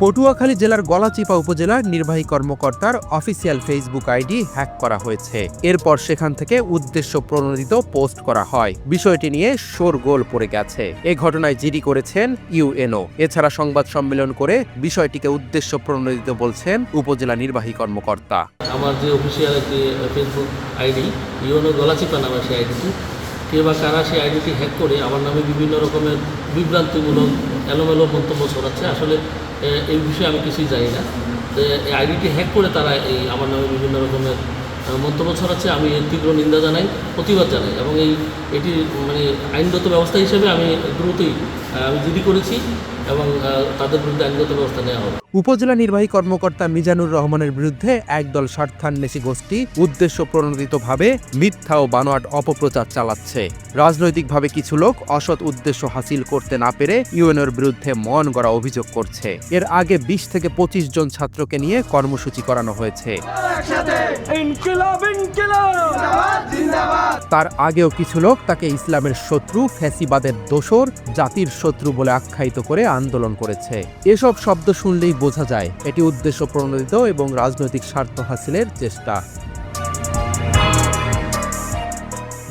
পটুয়াখালী জেলার গলাচিপা উপজেলার নির্বাহী কর্মকর্তার অফিসিয়াল ফেসবুক আইডি হ্যাক করা হয়েছে। এরপর সেখান থেকে উদ্দেশ্য প্রণোদিত পোস্ট করা হয়। বিষয়টি নিয়ে শোরগোল পড়ে গেছে। এ ঘটনায় জিডি করেছেন ইউএনও। এছাড়া সংবাদ সম্মেলন করে বিষয়টিকে উদ্দেশ্য প্রণোদিত বলছেন উপজেলা নির্বাহী কর্মকর্তা। আমার যে official Facebook ID UNO Galachipa নামে সেই আইডিটি কে বা কারা সেই আইডিটি হ্যাক করে আমার নামে বিভিন্ন রকমের বিভ্রান্তিমূলক এলোমেলো মন্তব্য ছড়াচ্ছে, আসলে এই বিষয়ে আমি কিছুই জানি না। এই আইডিটি হ্যাক করে তারা এই আমার নামে বিভিন্ন রকমের মন্তব্য ছড়াচ্ছে, আমি এর তীব্র নিন্দা জানাই, প্রতিবাদ জানাই এবং এই, এটি মানে আইনগত ব্যবস্থা হিসেবে আমি দ্রুতই জিডি করেছি এবং তাদের বিরুদ্ধে আইনগত ব্যবস্থা নেওয়া হবে। উপজেলা নির্বাহী কর্মকর্তা মিজানুর রহমানের বিরুদ্ধে একদল স্বার্থান্বেষী গোষ্ঠী উদ্দেশ্য প্রণোদিতভাবে মিথ্যা ও বানোয়াট অপপ্রচার চালাচ্ছে। রাজনৈতিকভাবে কিছু লোক অসৎ উদ্দেশ্য হাসিল করতে না পেরে ইউএনওর বিরুদ্ধে মন গড়া অভিযোগ করছে। এর আগে বিশ থেকে পঁচিশ জন ছাত্রকে নিয়ে কর্মসূচি করানো হয়েছে। ইনকিলাব ইনকিলাব! তার আগেও কিছু লোক তাকে ইসলামের শত্রু, ফ্যাসিবাদের দোসর জাতির শত্রু বলে আখ্যায়িত করে আন্দোলন করেছে। এসব শব্দ শুনলেই বোঝা যায়, এটি উদ্দেশ্য প্রণোদিত এবং রাজনৈতিক স্বার্থ হাসিলের চেষ্টা।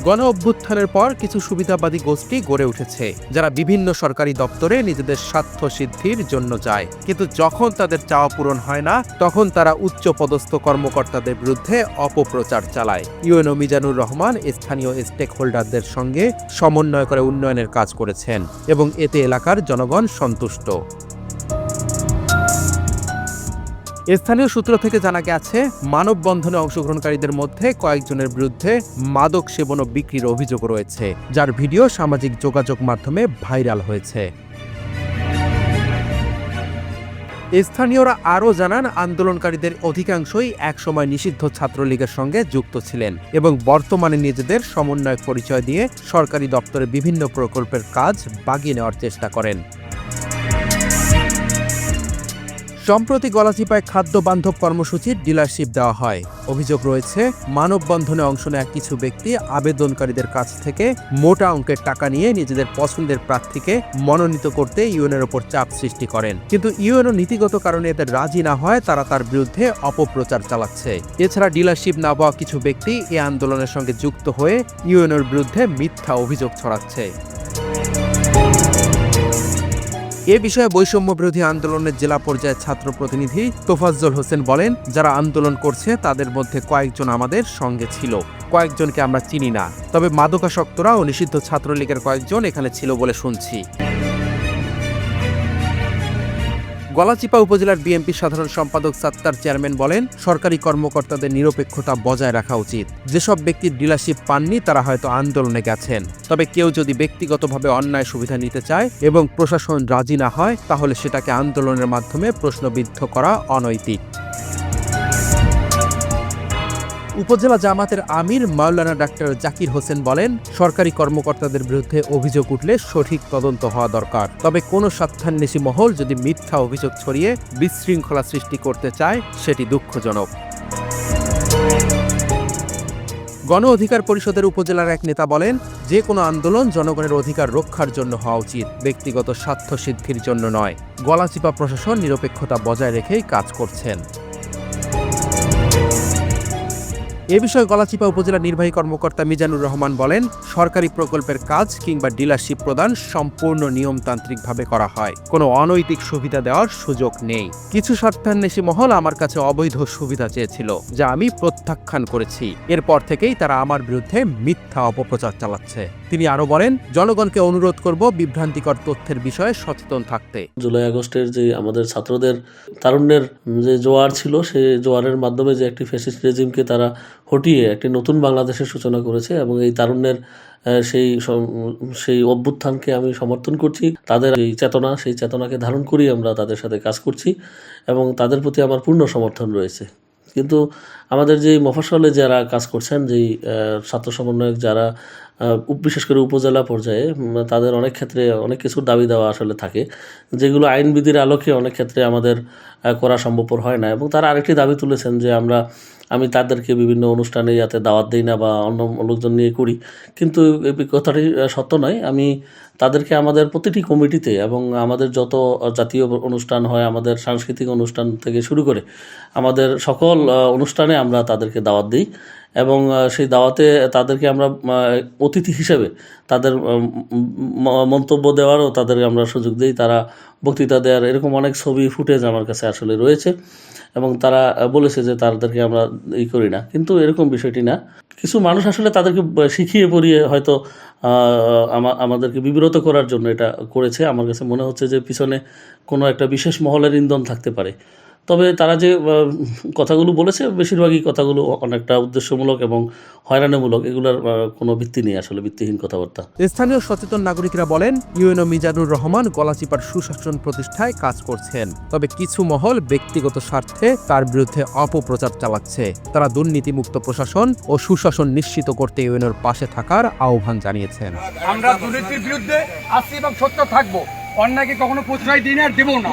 গণ অভ্যুত্থানের পর কিছু সুবিধাবাদী গোষ্ঠী গড়ে উঠেছে, যারা বিভিন্ন সরকারি দপ্তরে নিজেদের স্বার্থ সিদ্ধির জন্য যায়। কিন্তু যখন তাদের চাওয়া পূরণ হয় না, তখন তারা উচ্চ পদস্থ কর্মকর্তাদের বিরুদ্ধে অপপ্রচার চালায়। ইউএনও মিজানুর রহমান স্থানীয় স্টেক হোল্ডারদের সঙ্গে সমন্বয় করে উন্নয়নের কাজ করেছেন এবং এতে এলাকার জনগণ সন্তুষ্ট। স্থানীয় সূত্র থেকে জানা গেছে, মানববন্ধনে অংশগ্রহণকারীদের মধ্যে কয়েকজনের বিরুদ্ধে মাদক সেবন ও বিক্রির অভিযোগ রয়েছে, যার ভিডিও সামাজিক যোগাযোগ মাধ্যমে ভাইরাল হয়েছে। স্থানীয়রা আরও জানান, আন্দোলনকারীদের অধিকাংশই একসময় নিষিদ্ধ ছাত্রলীগের সঙ্গে যুক্ত ছিলেন এবং বর্তমানে নিজেদের সমন্বয় পরিচয় দিয়ে সরকারি দপ্তরে বিভিন্ন প্রকল্পের কাজ বাগিয়ে নেওয়ার চেষ্টা করেন। সম্প্রতি গলাচিপায় খাদ্য বান্ধব কর্মসূচির ডিলারশিপ দেওয়া হয়। অভিযোগ রয়েছে, মানববন্ধনে অংশ নেওয়া কিছু ব্যক্তি আবেদনকারীদের কাছ থেকে মোটা অঙ্কের টাকা নিয়ে নিজেদের পছন্দের প্রার্থীকে মনোনীত করতে ইউএনের ওপর চাপ সৃষ্টি করেন। কিন্তু ইউএনও নীতিগত কারণে এদের রাজি না হয়, তারা তার বিরুদ্ধে অপপ্রচার চালাচ্ছে। এছাড়া ডিলারশিপ না পাওয়া কিছু ব্যক্তি এ আন্দোলনের সঙ্গে যুক্ত হয়ে ইউএনওর বিরুদ্ধে মিথ্যা অভিযোগ ছড়াচ্ছে। এ বিষয়ে বৈষম্য বিরোধী আন্দোলনের জেলা পর্যায়ের ছাত্র প্রতিনিধি তোফাজ্জল হোসেন বলেন, যারা আন্দোলন করছে, তাদের মধ্যে কয়েকজন আমাদের সঙ্গে ছিল। কয়েকজনকে আমরা চিনি না। তবে মাদকাসক্তরা ও নিষিদ্ধ ছাত্রলীগের কয়েকজন এখানে ছিল বলে শুনছি। গলাচিপা উপজেলার বিএনপি সাধারণ সম্পাদক সাত্তার চেয়ারম্যান বলেন, সরকারি কর্মকর্তাদের নিরপেক্ষতা বজায় রাখা উচিত। যেসব ব্যক্তির ডিলারশিপ পাননি, তারা হয়তো আন্দোলনে গেছেন। তবে কেউ যদি ব্যক্তিগতভাবে অন্যায় সুবিধা নিতে চায় এবং প্রশাসন রাজি না হয়, তাহলে সেটাকে আন্দোলনের মাধ্যমে প্রশ্নবিদ্ধ করা অনৈতিক। উপজেলা জামাতের আমির মাওলানা ডাক্তার জাকির হোসেন বলেন, সরকারি কর্মকর্তাদের বিরুদ্ধে অভিযোগ উঠলে সঠিক তদন্ত হওয়া দরকার। তবে কোনো স্বার্থান্বেষী মহল যদি মিথ্যা অভিযোগ ছড়িয়ে বিশৃঙ্খলা সৃষ্টি করতে চায়, সেটি দুঃখজনক। গণ অধিকার পরিষদের উপজেলার এক নেতা বলেন, যে কোনো আন্দোলন জনগণের অধিকার রক্ষার জন্য হওয়া উচিত, ব্যক্তিগত স্বার্থ সিদ্ধির জন্য নয়। গলাচিপা প্রশাসন নিরপেক্ষতা বজায় রেখেই কাজ করছেন। এ বিষয়ে গলাচিপা উপজেলা নির্বাহী কর্মকর্তা মিজানুর রহমান বলেন, সরকারি প্রকল্পের কাজ কিংবা ডিলারশিপ প্রদান সম্পূর্ণ নিয়মতান্ত্রিকভাবে করা হয়। কোনো অনৈতিক সুবিধা দেওয়ার সুযোগ নেই। কিছু স্বার্থান্বেষী মহল আমার কাছে অবৈধ সুবিধা চেয়েছিল, যা আমি প্রত্যাখ্যান করেছি। এরপর থেকেই তারা আমার বিরুদ্ধে মিথ্যা অপপ্রচার চালাচ্ছে। তিনি আরও বলেন, জনগণকে অনুরোধ করব বিভ্রান্তিকর তথ্যের বিষয়ে সচেতন থাকতে। জুলাই আগস্টের যে আমাদের ছাত্রদের তারুণ্যের যে জোয়ার ছিল, সেই জোয়ারের মাধ্যমে যে একটি ফ্যাসিস্ট রেজিমকে তারা হটিয়ে একটি নতুন বাংলাদেশের সূচনা করেছে এবং এই তারুণ্যের সেই সেই অভ্যুত্থানকে আমি সমর্থন করছি। তাদের এই চেতনা, সেই চেতনাকে ধারণ করেই আমরা তাদের সাথে কাজ করছি এবং তাদের প্রতি আমার পূর্ণ সমর্থন রয়েছে। কিন্তু আমাদের যে মফস্বলে যারা কাজ করছেন, যেই ছাত্র সমন্বয়ক যারা বিশেষ করে উপজেলা পর্যায়ে তাদের অনেক ক্ষেত্রে অনেক কিছুর দাবি দেওয়া আসলে থাকে, যেগুলো আইনবিধির আলোকে অনেক ক্ষেত্রে আমাদের করা সম্ভবপর হয় না এবং তারা আরেকটি দাবি তুলেছেন যে আমরা আমি তাদেরকে বিভিন্ন অনুষ্ঠানে যাতে দাওয়াত দিই না বা অন্য লোকজন নিয়ে করি। কিন্তু এই কথাটি সত্য নয়। আমি তাদেরকে আমাদের প্রতিটি কমিটিতে এবং আমাদের যত জাতীয় অনুষ্ঠান হয়, আমাদের সাংস্কৃতিক অনুষ্ঠান থেকে শুরু করে আমাদের সকল অনুষ্ঠানে আমরা তাদেরকে দাওয়াত দিই। এবং সেই দাওয়াতে তাদেরকে আমরা অতিথি হিসেবে তাদের মন্তব্য দেওয়ারও তাদেরকে আমরা সুযোগ দিই। তারা বক্তৃতা দেওয়ার এরকম অনেক ছবি, ফুটেজ আমার কাছে আসলে রয়েছে এবং তারা বলেছে যে তাদেরকে আমরা ই করি না। কিন্তু এরকম বিষয়টি না। কিছু মানুষ আসলে তাদেরকে শিখিয়ে পড়িয়ে হয়তো আমাদেরকে বিব্রত করার জন্য এটা করেছে। আমার কাছে মনে হচ্ছে যে পিছনে কোনো একটা বিশেষ মহলের ইন্ধন থাকতে পারে। তবে তারা যে কথাগুলো বলেছে বেশিরভাগই কথাগুলো অনেকটা উদ্দেশ্যমূলক এবং হয়রানিমূলক। এগুলোর কোনো ভিত্তি নেই আসলে ভিত্তিহীন কথাবার্তা। স্থানীয় সচেতন নাগরিকরা বলেন ইউএনও মিজানুর রহমান গলাচিপার সুশাসন প্রতিষ্ঠায় কাজ করছেন। তবে কিছু মহল ব্যক্তিগত স্বার্থে তার বিরুদ্ধে অপপ্রচার চালাচ্ছে। তারা দুর্নীতিমুক্ত প্রশাসন ও সুশাসন নিশ্চিত করতে ইউএনওর পাশে থাকার আহ্বান জানিয়েছেন। আমরা দুর্নীতির বিরুদ্ধে আছি এবং সত্য থাকব। অন্যায়কে কখনো প্রশ্রয় দিই না আর দেবও না।